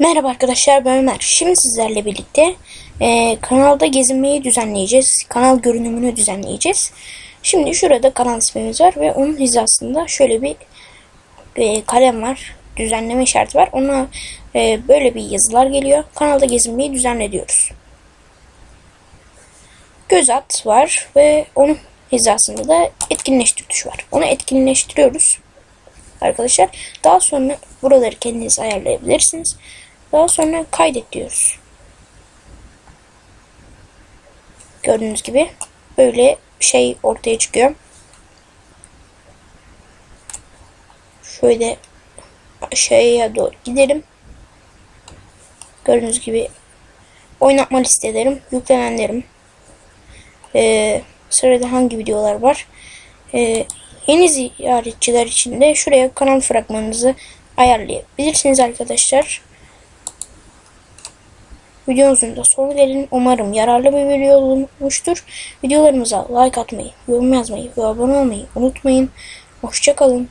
Merhaba arkadaşlar ben Ömer. Şimdi sizlerle birlikte e, kanalda gezinmeyi düzenleyeceğiz. Kanal görünümünü düzenleyeceğiz. Şimdi şurada kanal ismimiz var ve onun hizasında şöyle bir e, kalem var. Düzenleme işareti var. Ona e, böyle bir yazılar geliyor. Kanalda gezinmeyi düzenle diyoruz. Göz at var ve onun hizasında da etkinleştir tuşu var. Onu etkinleştiriyoruz arkadaşlar. Daha sonra buraları kendiniz ayarlayabilirsiniz. Daha sonra kaydet diyoruz. Gördüğünüz gibi böyle şey ortaya çıkıyor. Şöyle aşağıya doğru gidelim. Gördüğünüz gibi oynatma listelerim, yüklenenlerim. Ee, sırada hangi videolar var? Ee, yeni ziyaretçiler için de şuraya kanal fragmanınızı ayarlayabilirsiniz arkadaşlar. Videomuzun da sonu gelin. Umarım yararlı bir video olmuştur. Videolarımıza like atmayı, yorum yazmayı ve abone olmayı unutmayın. Hoşçakalın.